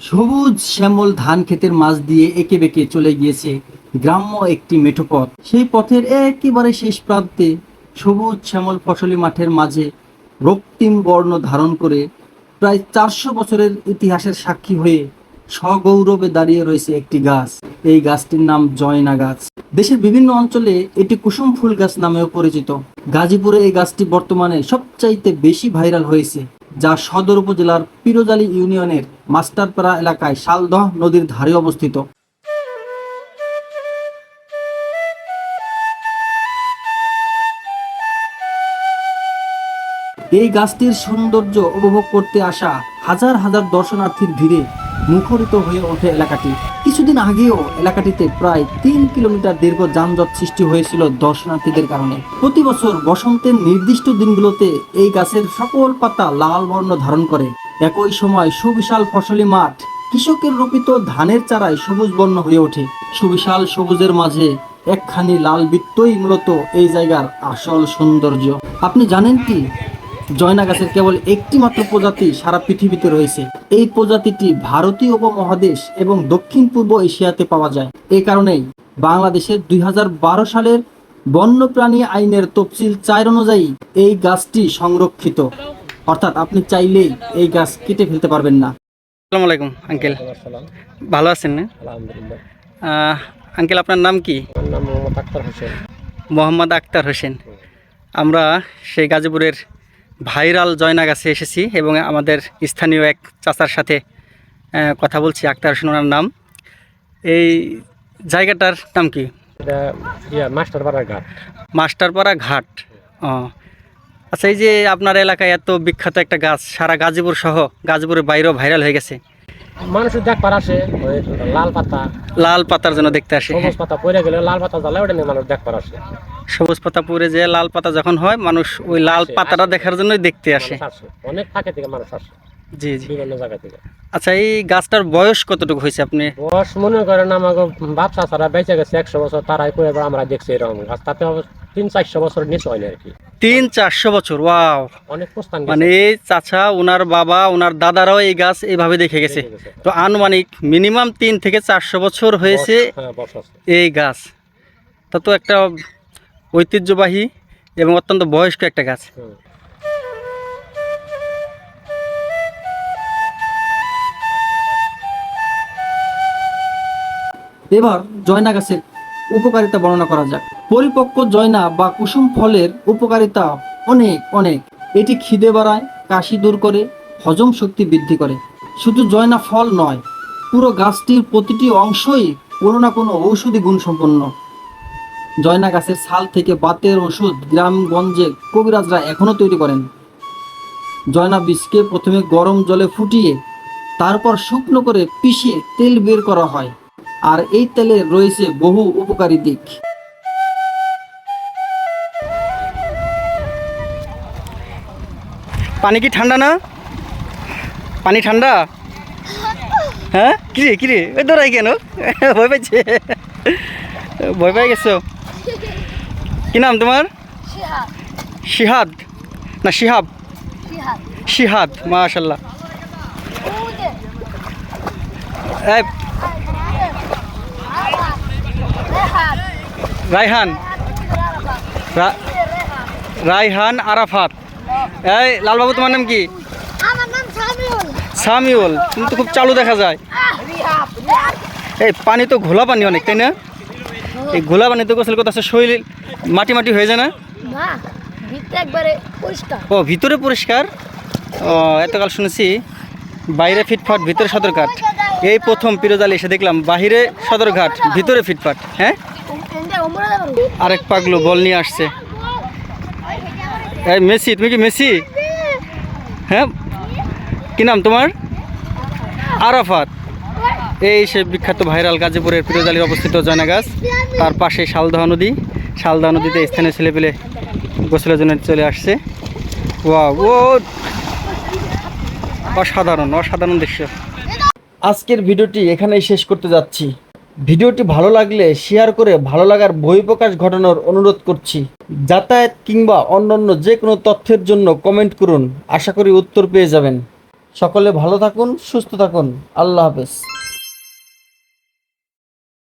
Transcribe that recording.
সবুজ শ্যামল ধান ক্ষেতের মাঝ দিয়ে একে বেঁকে চলে গিয়েছে গ্রাম্য একটি মেঠো পথ সেই পথের একেবারে শেষ প্রান্তে সবুজ শ্যামল ফসলি মাঠের মাঝে রক্তিম বর্ণ ধারণ করে প্রায় চারশো বছরের ইতিহাসের সাক্ষী হয়ে সগৌরবে দাঁড়িয়ে রয়েছে একটি গাছ। এই গাছটির নাম জয়না গাছ। দেশের বিভিন্ন অঞ্চলে এটি কুসুম ফুল গাছ নামেও পরিচিত। গাজীপুরে এই গাছটি বর্তমানে সবচাইতে বেশি ভাইরাল হয়েছে। যা সদর উপজেলার পিরোজালি ইউনিয়নের মাস্টারপাড়া এলাকায় শালদহ নদীর ধারে অবস্থিত। এই গাছটির সৌন্দর্য উপভোগ করতে আসা হাজার হাজার দর্শনার্থীর ভিড়ে মুখরিত হয়ে ওঠে এলাকাটি। কিছুদিন আগেও এলাকাটিতে প্রায় তিন কিলোমিটার দীর্ঘ যানজট সৃষ্টি হয়েছিল দর্শনার্থীদের কারণে। প্রতি বছর বসন্তের নির্দিষ্ট দিনগুলোতে এই গাছের সকল পাতা লাল বর্ণ ধারণ করে। একই সময় সুবিশাল ফসলি মাঠ, কৃষকের রোপিত ধানের চারায় সবুজ বর্ণ হয়ে ওঠে। সুবিশাল সবুজের মাঝে একখানি লাল বৃত্তই মূলত এই জায়গার আসল সৌন্দর্য। আপনি জানেন কি? জয়না গাছের কেবল একটি মাত্র প্রজাতি সারা পৃথিবীতে রয়েছে। এই প্রজাতিটি ভারতীয় উপমহাদেশ এবং দক্ষিণ পূর্ব এশিয়াতে পাওয়া যায়। এই কারণেই বাংলাদেশের দুই হাজার বারো সালের বন্যপ্রাণী আইনের তফসিল চার অনুযায়ী এই গাছটি সংরক্ষিত। অর্থাৎ আপনি চাইলেই এই গাছ কেটে ফেলতে পারবেন না। আসসালামু আলাইকুম আঙ্কেল। ভালো আছেন না? আহ, আঙ্কেল আপনার নাম কি? মোহাম্মদ আক্তার হোসেন। মোহাম্মদ আক্তার হোসেন। আমরা সেই গাজীপুরের ভাইরাল জয়না গাছে এসেছি এবং আমাদের স্থানীয় এক চাচার সাথে কথা বলছি আক্তার হোসেন ওনার নাম। এই জায়গাটার নাম কি? এটা মাস্টার পাড়ার ঘাট। মাস্টারপাড়া ঘাট। ও। আচ্ছা এই যে আপনার এলাকায় এত বিখ্যাত একটা গাছ সারা গাজীপুর সহ গাজীপুরের বাইরেও ভাইরাল হয়ে গেছে। মানুষের দেখবার আসে ওই লাল পাতা। লাল পাতার জন্য দেখতে আসে সবুজ পাতা পড়ে গেলে লাল পাতা জ্বালা ওটা নিয়ে মানুষ দেখবার আসে। সবুজ পাতা পরে যে লাল পাতা যখন হয় মানুষ ওই লাল পাতাটা দেখার জন্যই দেখতে আসে। অনেক ফাঁকে থেকে মানুষ আসে জি জি। বিভিন্ন জায়গা থেকে। আচ্ছা এই গাছটার বয়স কতটুকু হয়েছে আপনি? বয়স মনে করেন আমাকে বাচ্চা ছাড়া বেঁচে গেছে একশো বছর তারাই করে আমরা দেখছি এরকম গাছ। তাতে তিন চারশো বছর নিচে হয় না আর কি। তিন চারশো বছর ওয়াও। অনেক প্রস্থান মানে এই চাচা ওনার বাবা ওনার দাদারাও এই গাছ এইভাবে দেখে গেছে। তো আনুমানিক মিনিমাম তিন থেকে চারশো বছর হয়েছে হ্যাঁ এই গাছ। তা তো একটা ঐতিহ্যবাহী এবং অত্যন্ত বয়স্ক একটা গাছ। এবার জয়না গাছের উপকারিতা বর্ণনা করা যাক। পরিপক্ক জয়না বা কুসুম ফলের উপকারিতা অনেক অনেক। এটি খিদে বাড়ায়, কাশি দূর করে, হজম শক্তি বৃদ্ধি করে। শুধু জয়না ফল নয়, পুরো গাছটির প্রতিটি অংশই কোনো না কোনো ঔষধি গুণ সম্পন্ন জয়না গাছের ছাল থেকে বাতের ওষুধ গ্রামগঞ্জে কবিরাজরা এখনও তৈরি করেন। জয়না বীজকে প্রথমে গরম জলে ফুটিয়ে, তারপর শুকনো করে পিষে তেল বের করা হয়। আর এই তেলের রয়েছে বহু উপকারী দিক। পানি কি ঠান্ডা না? পানি ঠান্ডা? হ্যাঁ? কিরে কিরে ওই দৌড়াই কেন? ভয় পাইছে। ভয় পাই গেছো? কি নাম তোমার? শিহাদ না, শিহাব। শিহাদ মাশাল্লাহ ওদে এই রেহান রাইহান রা- রাইহান আরাফাত। এই লালবাবু তোমার নাম কি? সামিউল। তুমি তো খুব চালু দেখা যায়। এই পানি তো ঘোলা পানি অনেক তাই না? এই ঘোলা পানিতে গোসল করতে আছে শরীর মাটি মাটি হয়ে যায় না? ও ভিতরে পরিষ্কার? ও এতকাল শুনেছি বাইরে ফিটফাট ভিতরে সদরঘাট। এই প্রথম পিরোজালি এসে দেখলাম বাহিরে সদরঘাট ভিতরে ফিটফাট হ্যাঁ? আরেক পাগলো বল নিয়ে আসছে। এই মেসি, তুমি কি মেসি? হ্যাঁ? কি নাম তোমার? আরাফাত। এই সে বিখ্যাত ভাইরাল গাজীপুরের পিরোজালির অবস্থিত জয়না গাছ তার পাশে শালদহ নদী। শালদহ নদীতে স্থানীয় ছেলেপেলে গোসলের জন্য চলে আসছে। ওয়া ও! অসাধারণ অসাধারণ দৃশ্য। আজকের ভিডিওটি এখানেই শেষ করতে যাচ্ছি। ভিডিওটি ভালো লাগলে শেয়ার করে ভালো লাগার বহিঃপ্রকাশ ঘটানোর অনুরোধ করছি। যাতায়াত কিংবা অন্যান্য যে কোনো তথ্যের জন্য কমেন্ট করুন। আশা করি উত্তর পেয়ে যাবেন। সকলে ভালো থাকুন, সুস্থ থাকুন। আল্লাহ হাফেজ।